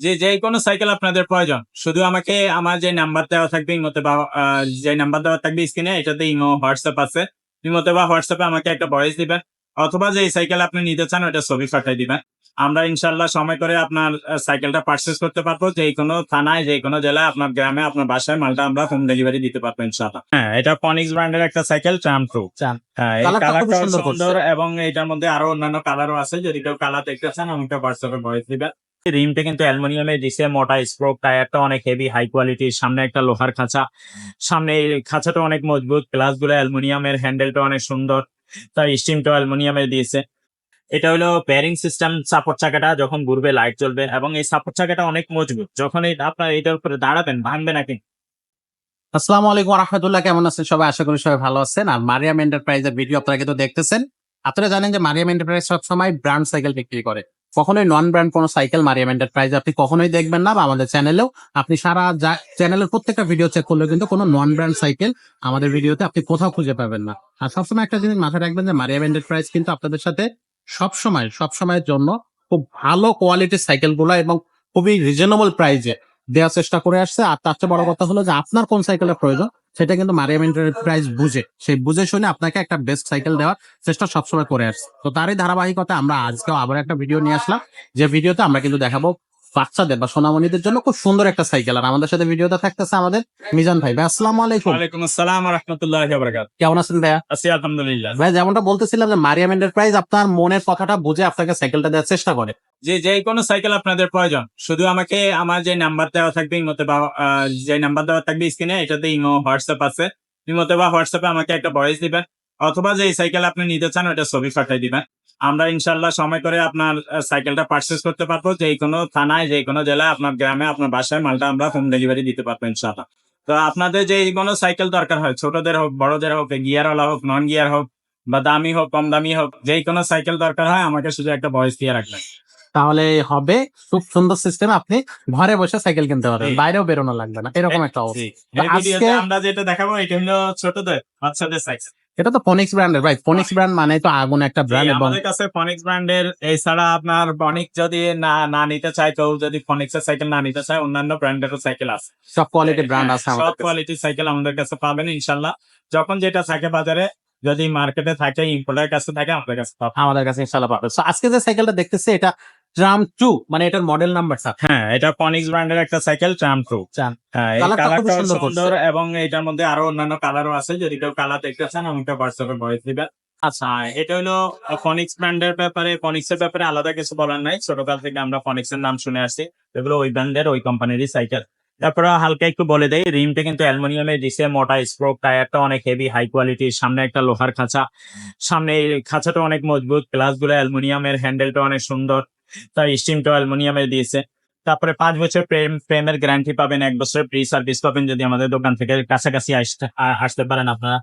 যে যে কোনো সাইকেল আপনাদের প্রয়োজন। শুধু আমাকে আমার যে নাম্বার দেওয়া থাকবে ইমোতে বা যে নাম্বার দেওয়া থাকবে স্ক্রিনে এটাতে ইমো হোয়াটসঅ্যাপ আছে। ইমোতে বা হোয়াটসঅ্যাপে আমাকে একটা ভয়েস দিবেন অথবা যে সাইকেল আপনি নিতে চান ওটা ছবি পাঠাই দিবেন আমরা ইনশাল্লাহ সময় করে আপনার সাইকেলটা পারচেস করতে পারব। যে কোনো থানায় যে কোনো জেলায় আপনার গ্রামে আপনার বাসায় মালটা আমরা হোম ডেলিভারি দিতে পারব ইনশাল্লাহ হ্যাঁ এটা ফনিক্স ব্র্যান্ডের একটা সাইকেল ট্রাম প্রো। হ্যাঁ করছে। সুন্দর এবং এটার মধ্যে আরও অন্যান্য কালারও আছে। যদি কেউ কালার দেখতে চান আমাকে হোয়াটসঅ্যাপে ভয়েস দিবেন রিমটা কিন্তু অ্যালুমিনিয়ামের দিছে মোটা স্প্রোক টায়ারটা অনেক হেভি হাই কোয়ালিটির সামনে একটা লোহার খাঁচা। সামনে খাঁচাটা অনেক মজবুত প্লাসগুলো অ্যালুমিনিয়ামের হ্যান্ডেলটা অনেক সুন্দর, তার স্টিমটা অ্যালুমিনিয়ামের দিয়েছে। এটা হলো প্যারিং সিস্টেম সাপোর্ট চাকাটা, যখন ঘুরবে লাইট জ্বলবে, এবং এই সাপোর্ট চাকাটা অনেক মজবুত। যখন এই আপনার এটার উপরে দাঁড়াবেন, ভাঙবে না কিন্তু আসসালামু আলাইকুম রহমতুল্লাহ কেমন আছেন সবাই? আশা করি সবাই ভালো আছেন। আর মারিয়াম এন্টারপ্রাইজের ভিডিও আপনারা কিন্তু দেখতেছেন। আপনারা জানেন যে মারিয়াম এন্টারপ্রাইজ সবসময় ব্র্যান্ড সাইকেল বিক্রি করে। কখনোই নন ব্র্যান্ড কোনো সাইকেল মারিয়াম এন্টারপ্রাইজ আপনি কখনোই দেখবেন না বা আমাদের চ্যানেলেও আপনি সারা চ্যানেলের প্রত্যেকটা ভিডিও চেক করলেও কিন্তু কোনো নন ব্র্যান্ড সাইকেল আমাদের ভিডিওতে আপনি কোথাও খুঁজে পাবেন না। আর সবসময় একটা জিনিস মাথায় রাখবেন যে মারিয়াম এন্টারপ্রাইজ কিন্তু আপনাদের সাথে সবসময়, সবসময়ের জন্য খুব ভালো কোয়ালিটির সাইকেলগুলো এবং খুবই রিজনেবল প্রাইজে দেওয়ার চেষ্টা করে আসছে। আর তার চেয়ে বড় কথা হলো যে আপনার কোন সাইকেলের প্রয়োজন? সেটা কিন্তু মারিয়াম এন্টারপ্রাইজ বুঝে। সেই বুঝে শুনে আপনাকে একটা বেস্ট সাইকেল দেওয়ার চেষ্টা সবসময় করে আসছে। তো তারই ধারাবাহিকতা আমরা আজকেও আবার একটা ভিডিও নিয়ে আসলাম। যে ভিডিওতে আমরা কিন্তু দেখাবো বাচ্চাদের বা সোনামণিদের জন্য খুব সুন্দর একটা সাইকেল। আর আমাদের সাথে ভিডিওতে থাকতেছে আমাদের মিজান ভাই। ভাই আসসালামু আলাইকুম। ওয়ালাইকুম আসসালাম রহমতুল্লাহ বরকাত কেমন আছেন ভাইয়া? আছি আলহামদুলিল্লাহ। ভাই যেমনটা বলতেছিলাম যে মারিয়াম এন্টারপ্রাইজ আপনার মনের কথাটা বুঝে আপনাকে সাইকেলটা দেওয়ার চেষ্টা করে। যে যে কোনো সাইকেল আপনাদের প্রয়োজন। শুধু আমাকে আমার যে নাম্বার দেওয়া থাকবে ইমোতে বা যে নাম্বার দেওয়া থাকবে স্ক্রিনে এটাতে ইমো হোয়াটসঅ্যাপ আছে। ইমোতে বা হোয়াটসঅ্যাপে আমাকে একটা ভয়েস দিবেন। অথবা যে সাইকেল আপনি নিতে চান ওটা ছবি পাঠাই দিবেন। আমরা ইনশাল্লাহ সময় করে আপনার সাইকেলটা পারচেস করতে পারব। যে কোনো থানায় যে কোনো জেলায় আপনার গ্রামে আপনার বাসায় মালটা আমরা হোম ডেলিভারি দিতে পারব ইনশাল্লাহ তো আপনাদের যে কোনো সাইকেল দরকার হয় ছোটদের হোক বড়দের হোক গিয়ারওয়ালা হোক নন গিয়ার হোক বা দামি হোক কম দামি হোক যে কোনো সাইকেল দরকার হয় আমাকে শুধু একটা ভয়েস দিয়ে রাখবেন। তাহলে হবে খুব সুন্দর সিস্টেম আপনি ঘরে বসে সাইকেল কিনতে পারবেন। বাইরেও বেরোনো লাগবে না এরকম একটা অবস্থা। আমরা যেটা দেখাবো এটা হলো ছোটদের বাচ্চাদের সাইকেল এটা তো ফনিক্স ব্র্যান্ডের ভাই ফনিক্স ব্র্যান্ড মানে তো আগুন একটা ব্র্যান্ড এবং আমাদের কাছে ফনিক্স ব্র্যান্ডের এছাড়া আপনার ফনিক্স যদি না না নিতে চায় কেউ যদি ফনিক্স এর সাইকেল না নিতে চায় অন্যান্য ব্র্যান্ডেরও সাইকেল আছে। সব কোয়ালিটি ব্র্যান্ড আছে সব। কোয়ালিটির সাইকেল আমাদের কাছে পাবেন ইনশাল্লাহ যখন যেটা থাকে বাজারে যদি মার্কেটে থাকে ইম্পোর্টের কাছে থাকে আমাদের কাছে আমাদের কাছে ইনশাল্লাহ পাবে আজকে যে সাইকেলটা দেখতেছে এটা ট্রাম টু মানে এটার মডেল নাম্বার স্যার হ্যাঁ এটা ফনিক্স ব্র্যান্ডের একটা সাইকেল ট্রাম Tram। হ্যাঁ এই কালারটা সুন্দর এবং এটার মধ্যে আরও অন্যান্য কালারও আছে যদি কেউ কালার দেখতে চান আমাকে হোয়াটসঅ্যাপে ভয়েস দিবেন আচ্ছা। এটা হলো ফনিক্স ব্র্যান্ডের ব্যাপারে ফনিক্স এর ব্যাপারে আলাদা কিছু বলার নাই। ছোটকাল থেকে আমরা ফনিক্স এর নাম শুনে আসছি। এগুলো ওই ব্র্যান্ডের ওই কোম্পানিরই সাইকেল তারপরে হালকা একটু বলে দেই রিমটা কিন্তু অ্যালুমিনিয়ামের দিছে মোটা স্প্রোক টায়ারটা অনেক হেভি হাই কোয়ালিটির সামনে একটা লোহার খাঁচা। সামনে খাঁচাটা অনেক মজবুত প্লাসগুলো অ্যালুমিনিয়ামের হ্যান্ডেলটা অনেক সুন্দর। তার স্টিমটা অ্যালুমিনিয়ামের দিয়েছে। তারপরে পাঁচ বছর প্রেম প্রেমের গ্যারান্টি পাবেন এক বছরের ফ্রি সার্ভিস পাবেন যদি আমাদের দোকান থেকে কাছাকাছি আসতে আসতে পারেন আপনারা।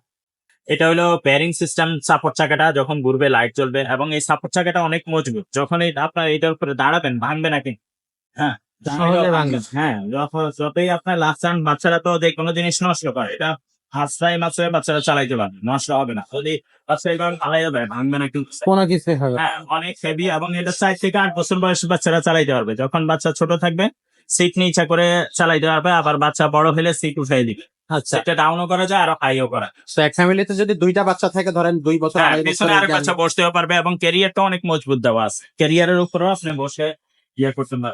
এটা হলো প্যারিং সিস্টেম সাপোর্ট চাকাটা যখন ঘুরবে লাইট জ্বলবে এবং এই সাপোর্ট চাকাটা অনেক মজবুত। যখন এই আপনার এটার উপরে দাঁড়াবেন ভাঙবে না কিন্তু হ্যাঁ হ্যাঁ যতই আপনার লাফান বাচ্চারা তো যে কোনো জিনিস নষ্ট করে এটা হাসরাই মাত্রায় বাচ্চারা চালাইতে পারবে নষ্ট হবে না। যদি বাচ্চা এইভাবে চালাই যাবে ভাঙবে না কিন্তু কোনো কিছু হবে হ্যাঁ অনেক হেভি এবং এটা চার থেকে আট বছর বয়সী বাচ্চারা চালাইতে পারবে। যখন বাচ্চা ছোট থাকবে সিট নিচা করে চালাইতে পারবে আবার বাচ্চা বড় হলে সিট উঠাই দিবে। আচ্ছা। ডাউনও করা যায় আর হাইও করা তো এক ফ্যামিলিতে যদি দুইটা বাচ্চা থাকে ধরেন দুই বছর হ্যাঁ, আড়াই বছরের বাচ্চা বসতেও পারবে এবং ক্যারিয়ারটা অনেক মজবুত দেওয়া আছে। ক্যারিয়ারের উপরেও আপনি বসে ইয়ে করতেন না।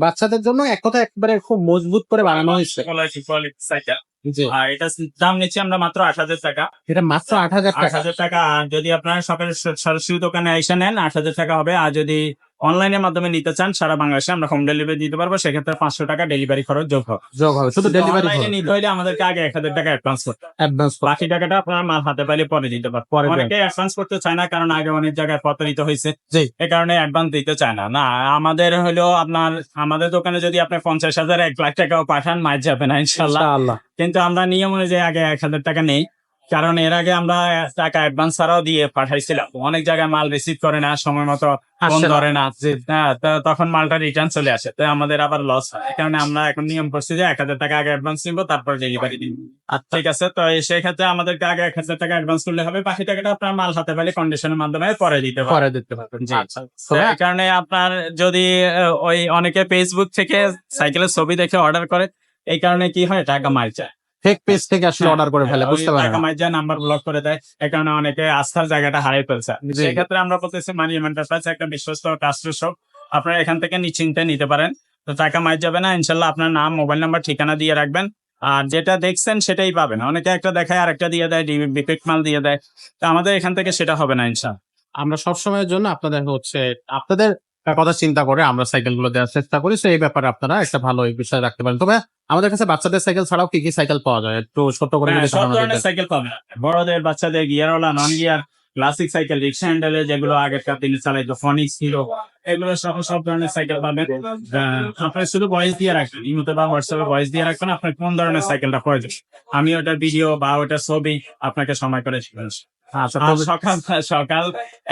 বাচ্চাদের জন্য এক কথা একবারে খুব মজবুত করে বানানো হয়েছে। আর এটা দাম নিচ্ছি আমরা মাত্র আট হাজার টাকা। এটা মাত্র আট হাজার আট হাজার টাকা। আর যদি আপনার সকালে সরাসরি দোকানে এসে নেন আট হাজার টাকা হবে। আর যদি অনলাইনের মাধ্যমে নিতে চান সারা বাংলাদেশে আমরা হোম ডেলিভারি দিতে পারব। সেক্ষেত্রে পাঁচশো টাকা ডেলিভারি খরচ যোগ হবে। যোগ হবে। শুধু ডেলিভারি নিতে হলে আমাদেরকে আগে এক হাজার টাকা অ্যাডভান্স করতে অ্যাডভান্স বাকি টাকাটা আপনার মাল হাতে পাইলে পরে দিতে পারব পরে অনেকে অ্যাডভান্স করতে চায় না কারণ আগে অনেক জায়গায় প্রতারিত হয়েছে। জি। এ কারণে অ্যাডভান্স দিতে চায় না। না আমাদের হলো আপনার আমাদের দোকানে যদি আপনি পঞ্চাশ হাজার এক লাখ টাকাও পাঠান মার যাবে না ইনশাল্লাহ আল্লাহ কিন্তু আমরা নিয়ম অনুযায়ী আগে এক হাজার টাকা নেই। কারণ এর আগে আমরা টাকা অ্যাডভান্স ছাড়াও দিয়ে পাঠাইছিলাম। অনেক জায়গায় মাল রিসিভ করে না সময় মতো ফোন ধরে না। হ্যাঁ, তখন মালটা রিটার্ন চলে আসে। তো আমাদের আবার লস হয়। এই কারণে আমরা এখন নিয়ম করছি যে এক হাজার টাকা আগে অ্যাডভান্স নিবো তারপর ডেলিভারি দিব আচ্ছা। ঠিক আছে? তো সেই ক্ষেত্রে আমাদেরকে আগে এক হাজার টাকা অ্যাডভান্স করলে হবে। বাকি টাকাটা আপনার মাল হাতে পেলে কন্ডিশনের মাধ্যমে পরে দিতে পরে দিতে পারবেন। জি। আচ্ছা। কারণে আপনার যদি ওই অনেকে ফেসবুক থেকে সাইকেলের ছবি দেখে অর্ডার করে এই কারণে কি হয় টাকা মার যায়। ফেক পেজ থেকে আসলে অর্ডার করে ফেলে হ্যাঁ, বুঝতে পারেন টাকা যায় নাম্বার ব্লক করে দেয় এই কারণে অনেকে আস্থার জায়গাটা হারিয়ে ফেলছে। জি। সেক্ষেত্রে আমরা বলতেছি মানি এন্টারপ্রাইজ একটা বিশ্বস্ত ট্রাস্টেড শপ আপনারা এখান থেকে নিশ্চিন্তে নিতে পারেন। তো টাকা মার যাবে না ইনশাল্লাহ আপনার নাম মোবাইল নাম্বার ঠিকানা দিয়ে রাখবেন। আর যেটা দেখছেন সেটাই পাবেন। অনেকে একটা দেখায় আর একটা দিয়ে দেয় ডিফেক্ট মাল দিয়ে দেয়। তো আমাদের এখান থেকে সেটা হবে না ইনশাল্লাহ আমরা সব সময়ের জন্য আপনাদের হচ্ছে আপনাদের কথা চিন্তা করে আমরা সাইকেলগুলো দেওয়ার চেষ্টা করি। তো এই ব্যাপারে আপনারা একটা ভালো এই বিষয় রাখতে পারেন। তবে আমাদের কাছে বাচ্চাদের সাইকেল ছাড়াও কি কি সাইকেল পাওয়া যায়? একটু ছোট করে হ্যাঁ, সব ধরনের সাইকেল পাবেন বড়দের বাচ্চাদের গিয়ারওয়ালা non gear classic cycle rickshaw হ্যান্ডেলে যেগুলো আগেরকার দিনে চালাইতো ফনিক্স হিরো এগুলো সব সব ধরনের সাইকেল পাবেন। আহ, আপনি শুধু ভয়েস দিয়ে রাখবেন। ইমোতে বা হোয়াটসঅ্যাপে ভয়েস দিয়ে রাখবেন আপনার কোন ধরনের সাইকেলটা প্রয়োজন। আমি ওটার ভিডিও বা ওটার ছবি আপনাকে সময় করে আচ্ছা সকাল সকাল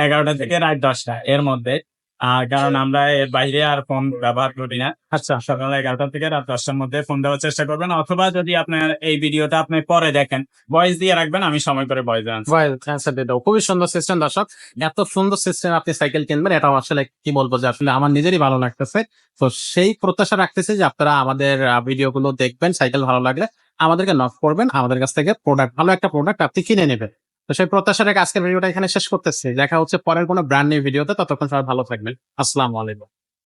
এগারোটা থেকে রাত দশটা এর মধ্যে আর কারণ আমরা এর বাইরে আর ফোন ব্যবহার করি না। আচ্ছা। সকাল এগারোটা থেকে রাত দশটার মধ্যে ফোন দেওয়ার চেষ্টা করবেন। অথবা যদি আপনার এই ভিডিওটা আপনি পরে দেখেন ভয়েস দিয়ে রাখবেন আমি সময় করে ভয়েস অ্যান্সার দিয়ে দাও খুবই সুন্দর সিস্টেম দর্শক। এত সুন্দর সিস্টেম আপনি সাইকেল কিনবেন এটা আসলে কি বলব যে আসলে আমার নিজেরই ভালো লাগতেছে। তো সেই প্রত্যাশা রাখতেছি যে আপনারা আমাদের ভিডিও গুলো দেখবেন সাইকেল ভালো লাগলে আমাদেরকে নক করবেন। আমাদের কাছ থেকে প্রোডাক্ট ভালো একটা প্রোডাক্ট আপনি কিনে নেবেন। তো সেই প্রত্যাশা রেখে আজকের ভিডিওটা এখানে শেষ করতেছি। দেখা হচ্ছে পরের কোনো ব্র্যান্ড নিউ ভিডিওতে ততক্ষণ সবাই ভালো থাকবেন। আসসালামু আলাইকুম।